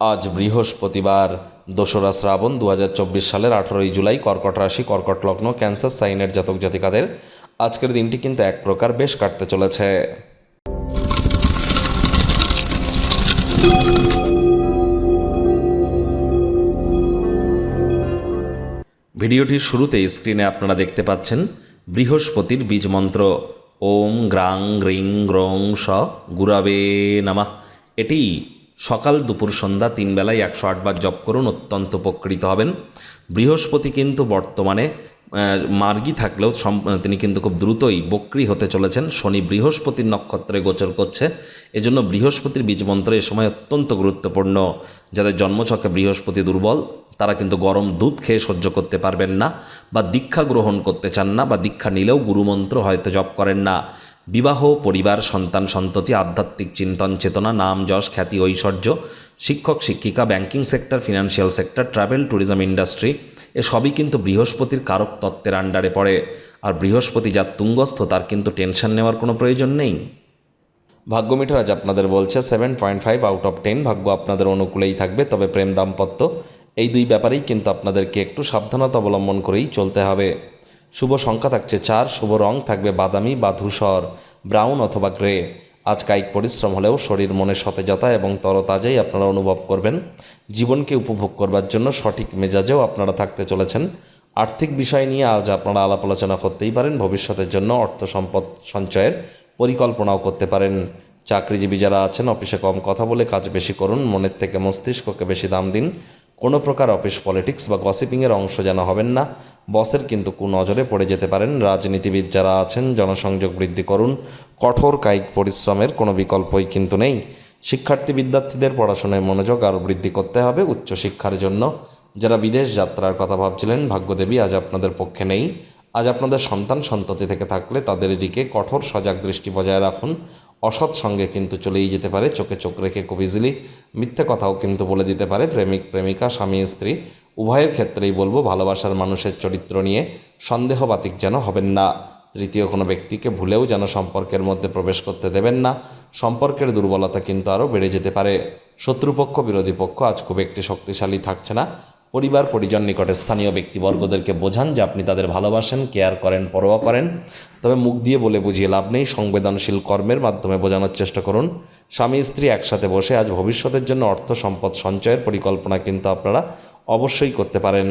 আজ বৃহস্পতিবার, দোসরা শ্রাবণ দু হাজার চব্বিশ সালের আঠেরোই জুলাই, কর্কট রাশি, কর্কট লগ্ন, ক্যান্সার, সাইনের জাতক জাতিকাদের আজকের দিনটি কিন্তু এক প্রকার বেশ কাটতে চলেছে। ভিডিওটির শুরুতেই স্ক্রিনে আপনারা দেখতে পাচ্ছেন বৃহস্পতির বীজ মন্ত্র। ওম গ্রাং গ্রিং গ্রং স গুরাবে নামা। এটি সকাল দুপুর সন্ধ্যা তিন বেলায় একশো আটবার জপ করুন, অত্যন্ত উপকৃত হবেন। বৃহস্পতি কিন্তু বর্তমানে মার্গী থাকলেও তিনি কিন্তু খুব দ্রুতই বক্রি হতে চলেছেন। শনি বৃহস্পতির নক্ষত্রে গোচর করছে। এজন্য বৃহস্পতির বীজমন্ত্র এ সময় অত্যন্ত গুরুত্বপূর্ণ। যাদের জন্মছকে বৃহস্পতি দুর্বল, তারা কিন্তু গরম দুধ খেয়ে সহ্য করতে পারবেন না বা দীক্ষা গ্রহণ করতে চান না বা দীক্ষা নিলেও গুরুমন্ত্র হয়তো জপ করেন না। বিবাহ, পরিবার, সন্তান, সন্ততি, আধ্যাত্মিক চিন্তন, চেতনা, নাম, যশ, খ্যাতি, ঐশ্বর্য, শিক্ষক, শিক্ষিকা banking sector financial sector travel tourism industry এসবই কিন্তু বৃহস্পতির কারক তত্ত্বের আন্ডারে পড়ে। আর বৃহস্পতি যার তুঙ্গস্থ, তার কিন্তু টেনশন নেওয়ার কোনো প্রয়োজন নেই। ভাগ্য মিটার আজ আপনাদের বলছে seven point five out of ten ভাগ্য আপনাদের অনুকূলেই থাকবে, তবে প্রেম দাম্পত্য, এই দুই ব্যাপারেই কিন্তু আপনাদেরকে একটু সাবধানতা অবলম্বন করেই চলতে হবে। শুভ সংখ্যা থাকছে চার, শুভ রং থাকবে বাদামি বা ধূসর। ব্রাউন অথবা গ্রে। আজ কায়িক পরিশ্রম হলেও শরীর মনে সতেজতা এবং তরতাজাই আপনারা অনুভব করবেন। জীবনকে উপভোগ করবার জন্য সঠিক মেজাজেও আপনারা থাকতে চলেছেন। আর্থিক বিষয় নিয়ে আজ আপনারা আলাপ আলোচনা করতেই পারেন। ভবিষ্যতের জন্য অর্থ সম্পদ সঞ্চয়ের পরিকল্পনাও করতে পারেন। চাকরিজীবী যারা আছেন, অফিসে কম কথা বলে কাজ বেশি করুন। মনের থেকে মস্তিষ্ককে বেশি দাম দিন। কোনো প্রকার অফিস পলিটিক্স বা গসিপিংয়ের অংশ যেন হবেন না। বসের কিন্তু কুনজরে পড়ে যেতে পারেন। রাজনীতিবিদ যারা আছেন, জনসংযোগ বৃদ্ধি করুন। কঠোর কায়িক পরিশ্রমের কোনো বিকল্পই কিন্তু নেই। শিক্ষার্থী বিদ্যার্থীদের পড়াশোনায় মনোযোগ আরও বৃদ্ধি করতে হবে উচ্চশিক্ষার জন্য। যারা বিদেশ যাত্রার কথা ভাবছিলেন, ভাগ্যদেবী আজ আপনাদের পক্ষে নেই। আজ আপনাদের সন্তান সন্ততি থেকে থাকলে তাদের দিকে কঠোর সজাগ দৃষ্টি বজায় রাখুন। অসৎ সঙ্গে কিন্তু চলেই যেতে পারে, চোখে চোখ রেখে খুব ইজিলি মিথ্যে কথাও কিন্তু বলে দিতে পারে। প্রেমিক, প্রেমিকা, স্বামী, স্ত্রী, উভয়ের ক্ষেত্রেই বলব, ভালোবাসার মানুষের চরিত্র নিয়ে সন্দেহবাতিক যেন হবেন না। তৃতীয় কোনো ব্যক্তিকে ভুলেও যেন সম্পর্কের মধ্যে প্রবেশ করতে দেবেন না। সম্পর্কের দুর্বলতা কিন্তু আরও বেড়ে যেতে পারে। শত্রুপক্ষ, বিরোধী পক্ষ আজ খুব একটি শক্তিশালী থাকছে না। পরিবার, পরিজন নিকটে স্থানীয় ব্যক্তিবর্গদেরকে বোঝান যে আপনি তাদের ভালোবাসেন কেয়ার করেন, পরোয়া করেন। তবে মুখ দিয়ে বলে বুঝিয়ে লাভ নেই। সংবেদনশীল কর্মের মাধ্যমে বোঝানোর চেষ্টা করুন। স্বামী, স্ত্রী একসাথে বসে আজ ভবিষ্যতের জন্য অর্থ সম্পদ সঞ্চয়ের পরিকল্পনা কিন্তু আপনারা অবশ্যই করতে পারেন।